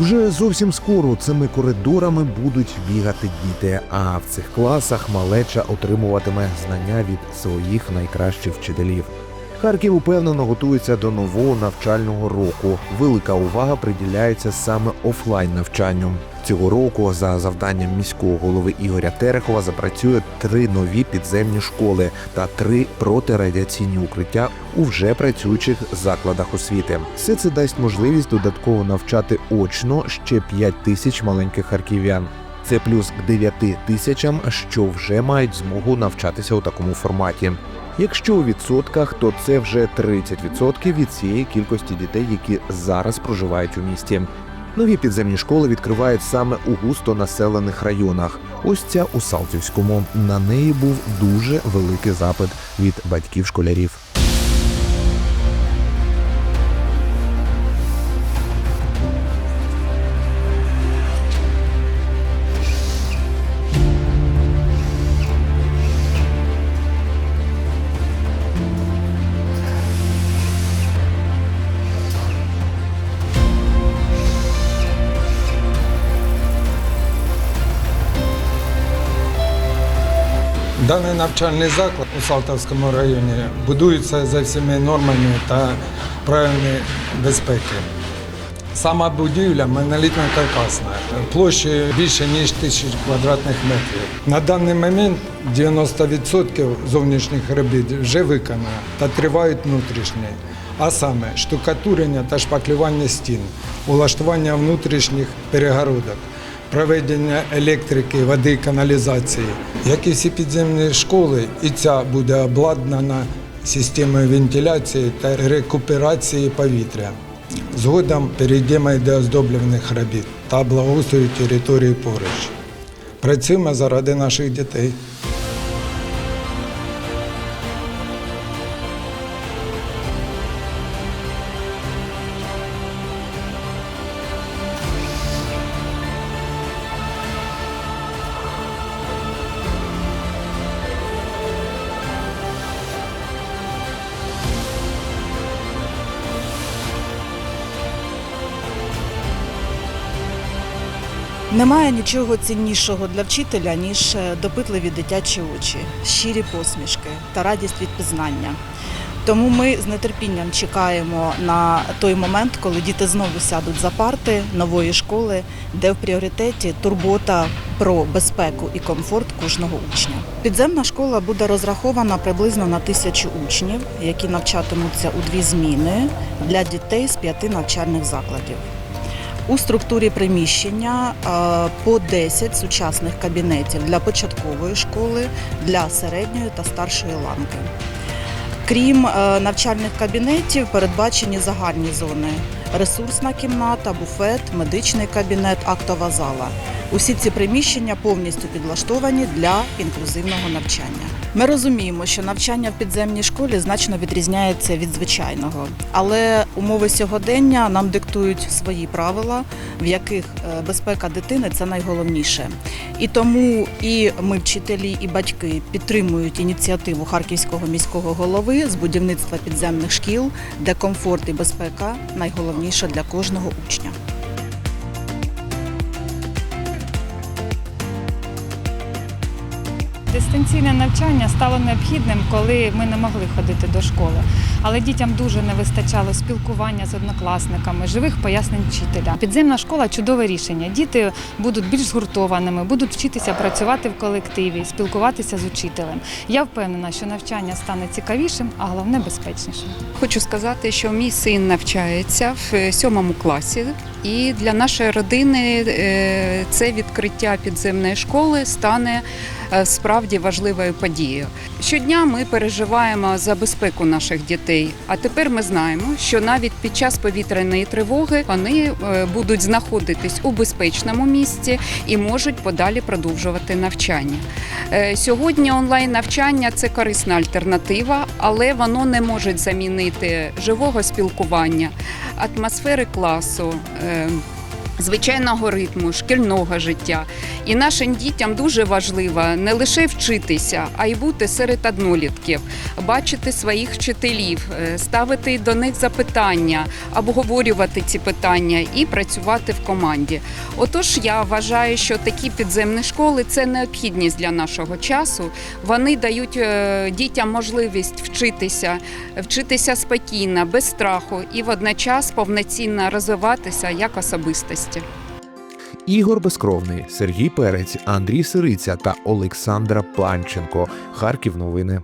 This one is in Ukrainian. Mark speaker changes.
Speaker 1: Вже зовсім скоро цими коридорами будуть бігати діти, а в цих класах малеча отримуватиме знання від своїх найкращих вчителів. Харків упевнено готується до нового навчального року. Велика увага приділяється саме офлайн навчанню. Цього року за завданням міського голови Ігоря Терехова запрацює три нові підземні школи та три протирадіаційні укриття у вже працюючих закладах освіти. Все це дасть можливість додатково навчати очно ще 5 тисяч маленьких харків'ян. Це плюс к 9 тисячам, що вже мають змогу навчатися у такому форматі. Якщо у відсотках, то це вже 30% від цієї кількості дітей, які зараз проживають у місті. Нові підземні школи відкривають саме у густо населених районах. Ось ця у Салтівському. На неї був дуже великий запит від батьків школярів.
Speaker 2: Даний навчальний заклад у Салтовському районі будується за всіма нормами та правилами безпеки. Сама будівля монолітно каркасна, площею більше ніж тисяч квадратних метрів. На даний момент 90% зовнішніх робіт вже виконано та тривають внутрішні, а саме штукатурення та шпаклювання стін, улаштування внутрішніх перегородок, проведення електрики, води і каналізації. Як і всі підземні школи, і ця буде обладнана системою вентиляції та рекуперації повітря. Згодом перейдемо й до оздоблюваних робіт та благоустрою території поруч. Працюємо заради наших дітей.
Speaker 3: Немає нічого ціннішого для вчителя, ніж е, допитливі дитячі очі, щирі посмішки та радість від пізнання. Тому ми з нетерпінням чекаємо на той момент, коли діти знову сядуть за парти нової школи, де в пріоритеті турбота про безпеку і комфорт кожного учня. Підземна школа буде розрахована приблизно на тисячу учнів, які навчатимуться у дві зміни для дітей з п'яти навчальних закладів. У структурі приміщення е, по 10 сучасних кабінетів для початкової школи, для середньої та старшої ланки. Крім е, навчальних кабінетів, передбачені загальні зони: ресурсна кімната, буфет, медичний кабінет, актова зала. Усі ці приміщення повністю підлаштовані для інклюзивного навчання. Ми розуміємо, що навчання в підземній школі значно відрізняється від звичайного, але умови сьогодення нам диктують свої правила, в яких е, безпека дитини це найголовніше. І тому і ми, вчителі, і батьки підтримують ініціативу харківського міського голови з будівництва підземних шкіл, де комфорт і безпека найголовніше для кожного учня.
Speaker 4: Дистанційне навчання стало необхідним, коли ми не могли ходити до школи. Але дітям дуже не вистачало спілкування з однокласниками, живих пояснень вчителя. Підземна школа чудове рішення. Діти будуть більш згуртованими, будуть вчитися працювати в колективі, спілкуватися з учителем. Я впевнена, що навчання стане цікавішим, а головне безпечнішим.
Speaker 5: Хочу сказати, що мій син навчається в сьомому класі, і для нашої родини е, це відкриття підземної школи стане е, справді важливою подією. Щодня ми переживаємо за безпеку наших дітей. А тепер ми знаємо, що навіть під час повітряної тривоги вони е, будуть знаходитись у безпечному місці і можуть подалі продовжувати навчання. Е, Сьогодні онлайн навчання це корисна альтернатива, але воно не може замінити живого спілкування, атмосфери класу. Звичайного ритму, шкільного життя. І нашим дітям дуже важливо не лише вчитися, а й бути серед однолітків, бачити своїх вчителів, е, ставити до них запитання, обговорювати ці питання і працювати в команді. Отож, я вважаю, що такі підземні школи це необхідність для нашого часу. Вони дають е, дітям можливість вчитися, вчитися спокійно, без страху і водночас повноцінно розвиватися як особистості.
Speaker 1: Ігор Безкровний, Сергій Перець, Андрій Сириця та Олександра Панченко. Харків новини.